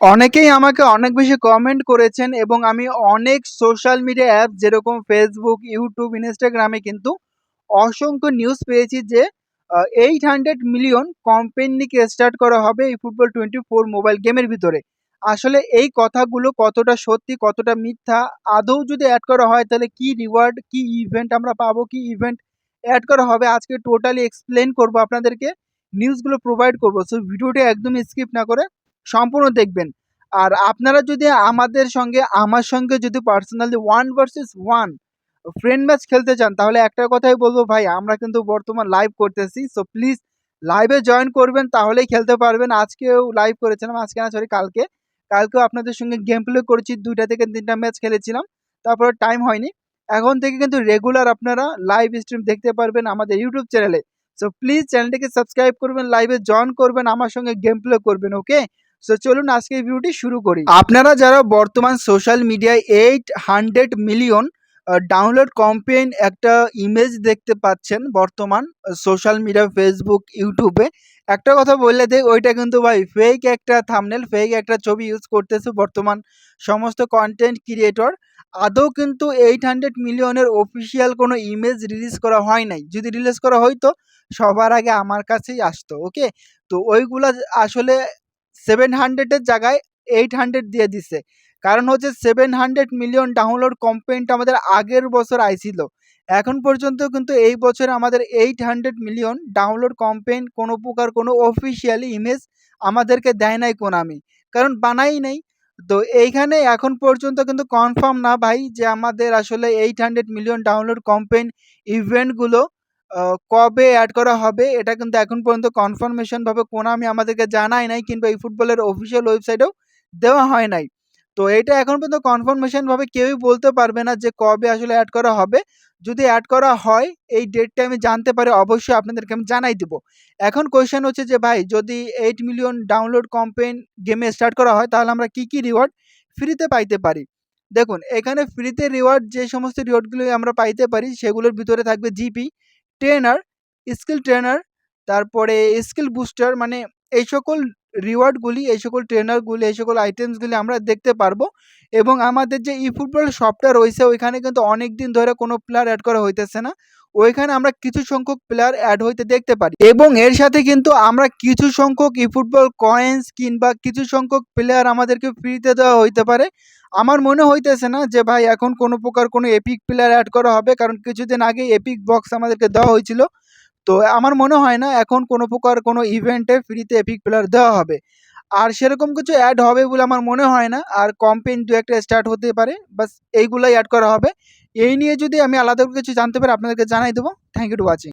অনেকেই আমাকে অনেক বেশি কমেন্ট করেছেন এবং আমি অনেক সোশ্যাল মিডিয়া অ্যাপ যেরকম ফেসবুক ইউটিউব ইনস্টাগ্রামে কিন্তু অসংখ্য নিউজ পেয়েছি যে এইট হান্ড্রেড মিলিয়ন কোম্পানিকে স্টার্ট করা হবে এই ফুটবল টোয়েন্টি ফোর মোবাইল গেমের ভিতরে। আসলে এই কথাগুলো কতটা সত্যি, কতটা মিথ্যা, আদৌ যদি অ্যাড করা হয় তাহলে কি রিওয়ার্ড কি ইভেন্ট আমরা পাবো, কি ইভেন্ট অ্যাড করা হবে, আজকে টোটালি এক্সপ্লেন করব আপনাদেরকে নিউজগুলো প্রোভাইড করব। সো ভিডিওটি একদম স্কিপ না করে সম্পূর্ণ দেখবেন। আর আপনারা যদি আমাদের সঙ্গে, আমার সঙ্গে যদি personally one versus one friend match খেলতে চান, তাহলে একটা কথাই বলব ভাই, আমরা কিন্তু বর্তমান লাইভ করতেছি। সো প্লিজ লাইভে জয়েন করবেন, তাহলেই খেলতে পারবেন। আজকেও লাইভ করেছিলাম, আজকে না সরি কালকে। কালকেও আপনাদের সঙ্গে গেম প্লে করেছি, দুইটা থেকে তিনটা ম্যাচ খেলেছিলাম। তারপরে টাইম হয়নি। এখন থেকে কিন্তু রেগুলার আপনারা লাইভ স্ট্রিম দেখতে পারবেন আমাদের ইউটিউব চ্যানেলে সো প্লিজ চ্যানেলটিকে সাবস্ক্রাইব করবেন লাইভে জয়েন করবেন, আমার সঙ্গে গেম প্লে করবেন ওকে সো চলুন আজকে এই ভিডিওটি শুরু করি। আপনারা যারা বর্তমান সোশ্যাল মিডিয়ায় eight hundred million download campaign একটা ইমেজ দেখতে পাচ্ছেন বর্তমান সোশ্যাল মিডিয়া ফেসবুক ইউটিউবে একটা কথা বললে দেখ ওইটা কিন্তু ভাই ফেক একটা থামনেল ফেক একটা ছবি ইউজ করতেছে বর্তমান সমস্ত কন্টেন্ট ক্রিয়েটর আদৌ কিন্তু এইট হান্ড্রেড মিলিয়নের অফিসিয়াল কোনো ইমেজ রিলিজ করা হয় নাই। যদি রিলিজ করা হয়তো সবার আগে আমার কাছেই আসতো ওকে তো ওইগুলা আসলে সেভেন হান্ড্রেডের জায়গায় এইট হান্ড্রেড দিয়ে দিছে। কারণ হচ্ছে seven hundred million download campaign আমাদের আগের বছর আইছিল। এখন পর্যন্ত কিন্তু এই বছর আমাদের eight hundred million download campaign কোনো প্রকার কোনো অফিসিয়ালি ইমেজ আমাদেরকে দেয় নাই কোনামি কারণ বানাই নাই। তো এইখানে এখন পর্যন্ত কিন্তু কনফার্ম না ভাই যে আমাদের আসলে eight hundred million download campaign ইভেন্টগুলো কবে অ্যাড করা হবে, এটা কিন্তু এখন পর্যন্ত কনফার্মেশনভাবে কোনামি আমাদেরকে জানায় নাই কিংবা এই ফুটবলের অফিসিয়াল ওয়েবসাইটেও দেওয়া হয় নাই। তো এটা এখন পর্যন্ত কনফার্মেশনভাবে কেউই বলতে পারবে না যে কবে আসলে অ্যাড করা হবে। যদি অ্যাড করা হয়, এই ডেটটা আমি জানতে পারি, অবশ্যই আপনাদেরকে আমি জানাই দেবো। এখন কোয়েশ্চেন হচ্ছে যে ভাই, যদি এইট মিলিয়ন ডাউনলোড কম্পেন গেমে স্টার্ট করা হয়, তাহলে আমরা কি কি রিওয়ার্ড ফ্রিতে পাইতে পারি? দেখুন, এখানে ফ্রিতে রিওয়ার্ড যে সমস্ত রিওয়ার্ডগুলো আমরা পাইতে পারি, সেগুলোর ভিতরে থাকবে জিপি ট্রেনার স্কিল ট্রেনার তারপরে স্কিল বুস্টার মানে এই সকল রিওয়ার্ডগুলি এই সকল ট্রেনারগুলি এই সকল আইটেমসগুলি আমরা দেখতে পারব। এবং আমাদের যে ই ফুটবল শপটা রয়েছে, ওইখানে কিন্তু অনেক দিন ধরে কোনো প্লেয়ার অ্যাড করা হইতেছে না। ওইখানে আমরা কিছু সংখ্যক প্লেয়ার অ্যাড হইতে দেখতে পারি। এবং এর সাথে কিন্তু আমরা কিছু সংখ্যক ই ফুটবল কয়েন্স কিংবা কিছু সংখ্যক প্লেয়ার আমাদেরকে ফ্রিতে দেওয়া হইতে পারে। আমার মনে হইতেছে না যে ভাই এখন কোনো প্রকার কোনো এপিক প্লেয়ার অ্যাড করা হবে, কারণ কিছুদিন আগে এপিক বক্স আমাদেরকে দেওয়া হয়েছিল তো আমার মনে হয় না এখন কোনো প্রকার কোনো ইভেন্টে ফ্রিতে এপিক প্লেয়ার দেওয়া হবে। আর সেরকম কিছু অ্যাড হবে বলে আমার মনে হয় না। আর কম্পেন দু একটা স্টার্ট হতে পারে। বাস এইগুলোই অ্যাড করা হবে। এই নিয়ে যদি আমি আলাদা কিছু জানতে পারি, আপনাদেরকে জানাই দেবো। Thank you two watching